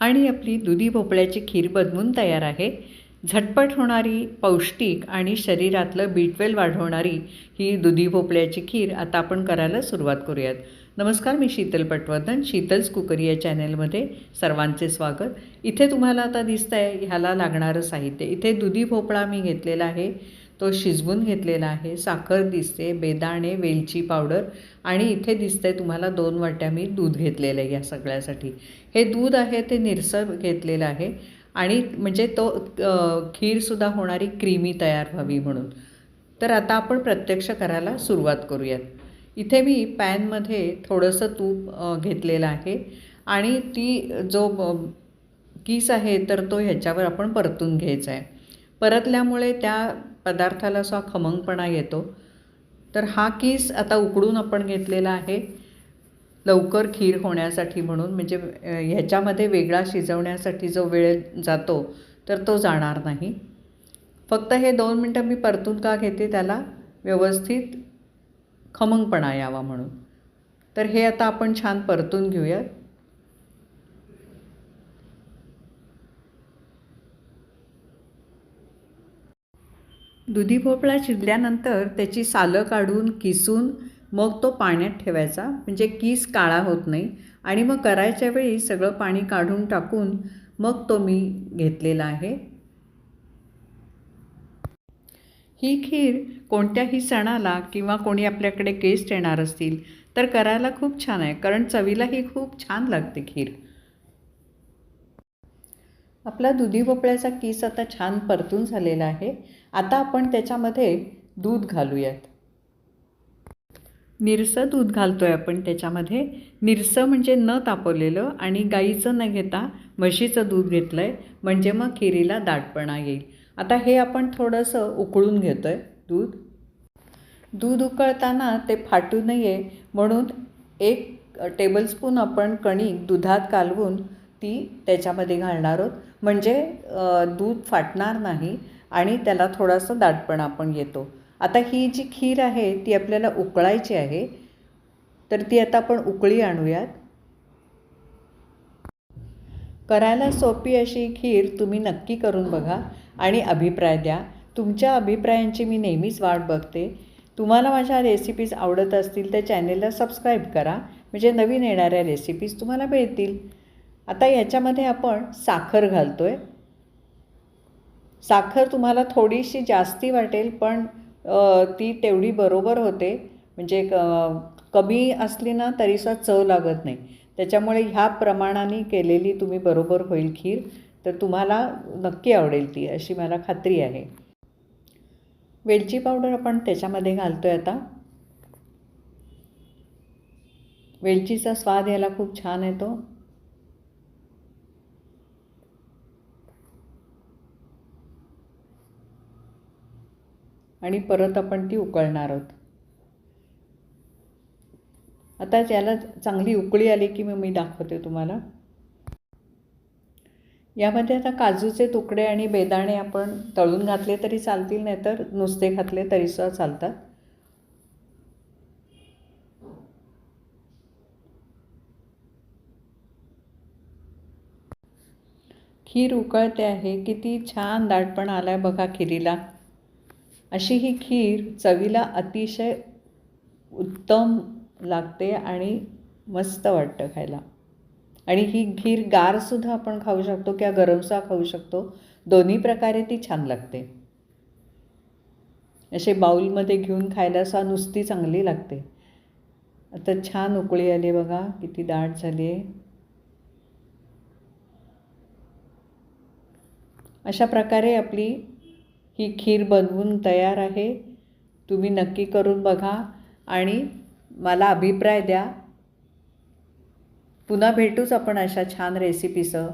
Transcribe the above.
आणि आपली दुधी भोपळ्याची खीर बनवून तयार आहे. झटपट होणारी पौष्टिक आणि शरीरातलं बीटवेल वाढवणारी ही दुधी भोपळ्याची खीर आता आपण करायला सुरुवात करूयात. नमस्कार मी शीतल पटवर्धन शीतल्स कुकरी या चॅनलमध्ये सर्वांचे स्वागत. इथे तुम्हाला आता दिसतं आहे ह्याला लागणारं साहित्य. इथे दुधी भोपळा मी घेतलेला आहे. तो शिजवून घेतलेला आहे. साखर दिसते बेदाणे वेलची पावडर आणि इथे दिसते तुम्हाला दोन वाट्या मी दूध घेतलेलं आहे या सगळ्यासाठी. हे दूध आहे ते निरसर घेतलेलं आहे आणि म्हणजे तो खीरसुद्धा होणारी क्रीमी तयार व्हावी म्हणून. तर आता आपण प्रत्यक्ष करायला सुरुवात करूयात. इथे मी पॅनमध्ये थोडंसं तूप घेतलेलं आहे आणि ती जो कीस किस आहे तर तो ह्याच्यावर आपण परतून घ्यायचा आहे. परतल्यामुळे त्या पदार्थाला असा खमंगपणा येतो. तर हा किस आता उकडून आपण घेतलेला आहे. लवकर खीर होण्यासाठी म्हणून म्हणजे ह्याच्यामध्ये वेगळा शिजवण्यासाठी जो वेळ जातो तर तो जाणार नाही. फक्त हे दोन मिनटं मी परतून का घेते त्याला व्यवस्थित खमंगपणा यावा म्हणून. तर हे आता आपण छान परतून घेऊयात. दुधी भोपळा चिरल्यानंतर त्याची सालं काढून किसून मग तो पाण्यात ठेवायचा. म्हणजे किस काळा होत नाही. आणि मग करायच्या वेळी सगळं पाणी काढून टाकून मग तो मी घेतलेला आहे. ही खीर कोणत्याही सणाला किंवा कोणी आपल्याकडे गेस्ट येणार असतील तर करायला खूप छान आहे. कारण चवीला ही खूप छान लागते खीर. आपला दुधी भोपळ्याचा कीस आता छान परतून झालेला आहे. आता आपण त्याच्यामध्ये दूध घालूयात. निरसं दूध घालतो आहे आपण त्याच्यामध्ये. निरसं म्हणजे न तापवलेलं आणि गाईचं न घेता म्हशीचं दूध घेतलं आहे म्हणजे मग खिरीला दाटपणा येईल. आता हे आपण थोडंसं उकळून घेतो आहे दूध. दूध उकळताना ते फाटू नये म्हणून एक टेबलस्पून आपण कणिक दुधात कालवून ती त्याच्यामध्ये घालणार आहोत. म्हणजे दूध फाटणार नाही. आणि त्याला थोडासा दाटपणा आपण येतो. आता ही जी खीर आहे ती आपल्याला उकळायची आहे तर ती आता आपण उकळी आणूयात. करायला सोपी अशी खीर तुम्ही नक्की करून बघा आणि अभिप्राय द्या. तुमच्या अभिप्रायांची मी नेहमीच वाट बघते. तुम्हाला माझ्या रेसिपीज आवडत असतील तर चॅनेलला सबस्क्राईब करा. म्हणजे नवीन येणाऱ्या रेसिपीज तुम्हाला मिळतील. आता याच्यामध्ये आपण साखर घालतो आहे साखर तुम्हाला थोडीशी जास्ती वाटेल पण ती तेवढी बरोबर होते. म्हणजे क- कमी असली ना तरीसा चव लागत नाही. त्याच्यामुळे ह्या प्रमाणाने केलेली तुम्ही बरोबर होईल खीर. तर तुम्हाला नक्की आवडेल ती अशी मला खात्री आहे. वेलची पावडर आपण त्याच्यामध्ये घालतो आहे आता. वेलचीचा स्वाद याला खूप छान येतो. आणि परत आपण ती उकळणार आहोत. आता याला चांगली उकळी आली की मग मी दाखवते तुम्हाला. यामध्ये आता काजूचे तुकडे आणि बेदाणे आपण तळून घातले तरी चालतील नाही तर नुसते घातले तरीसुद्धा चालतात. खीर उकळते आहे किती छान दाटपण आला आहे बघा खिरीला. अशी ही खीर चवीला अतिशय उत्तम लागते आणि मस्त वाटतं खायला. आणि ही खीर गारसुद्धा आपण खाऊ शकतो किंवा गरमसा खाऊ शकतो. दोन्ही प्रकारे ती छान लागते. असे बाऊलमध्ये घेऊन खायला सा नुसती चांगली लागते. आता छान उकळी आली बघा किती दाट झाली आहे. अशा प्रकारे आपली ही खीर बनवून तयार आहे. तुम्ही नक्की करून बघा आणि मला अभिप्राय द्या. पुन्हा भेटूच आपण अशा छान रेसिपीसह